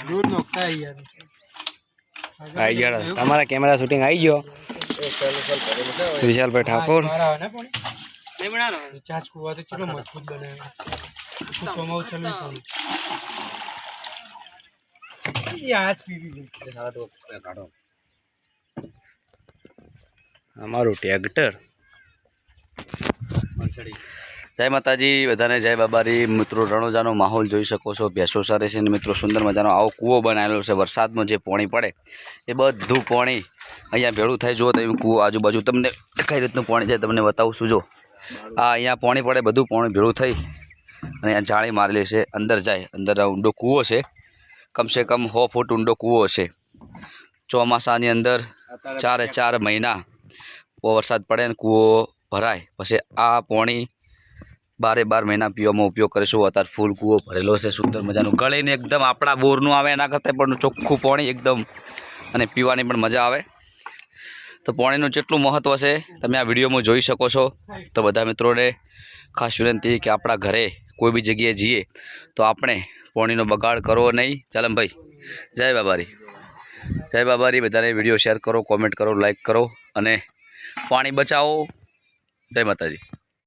દૂધ નોખતા યાર આવી ગયો તમારા કેમેરા શૂટિંગ આવી ગયો વિશાલભાઈ ઠાકોર રિચાર્જ કુવા તો ચલો મજબૂત બનાવે ચોમાવું ચલવી પડે આજ પીવી છે અમારું ટ્રેક્ટર જય માતાજી, બધાને જય બાબારી. મિત્રો, રણોજાનો માહોલ જોઈ શકો છો. ભેંસો સારે છે અને મિત્રો, સુંદર મજાનો આવો કૂવો બનાવેલો છે. વરસાદમાં જે પોણી પડે, એ બધું પોણી અહીંયા ભેળું થાય. જુઓ તમે કૂવો આજુબાજુ, તમને કઈ રીતનું પોણી છે તમને બતાવું છું જો આ અહીંયા પોણી પડે, બધું પોણી ભેળું થઈ અને અહીંયા જાળી મારેલી છે. અંદર જાય, અંદર ઊંડો કૂવો છે. કમસે કમ સો ફૂટ ઊંડો કૂવો છે. ચોમાસાની અંદર ચારે ચાર મહિના વરસાદ પડે ને કૂવો ભરાય. પછી આ પોણી બારે બાર મહિના પીવામાં ઉપયોગ કરીશું. અત્યારે ફૂલ કૂવો ભરેલો છે, સુંદર મજાનું. ગળીને એકદમ આપણા બોરનું આવે એના કરતાં પણ ચોખ્ખું પાણી એકદમ અને પીવાની પણ મજા આવે. તો પાણીનું જેટલું મહત્ત્વ છે, તમે આ વિડીયોમાં જોઈ શકો છો. તો બધા મિત્રોને ખાસ વિનંતી કે આપણા ઘરે કોઈ બી જગ્યાએ જઈએ, તો આપણે પાણીનો બગાડ કરવો નહીં. ચાલમ ભાઈ, જય બાબારી. જય બાબારી, બધાને વીડિયો શેર કરો, કોમેન્ટ કરો, લાઈક કરો અને પાણી બચાવો. જય માતાજી.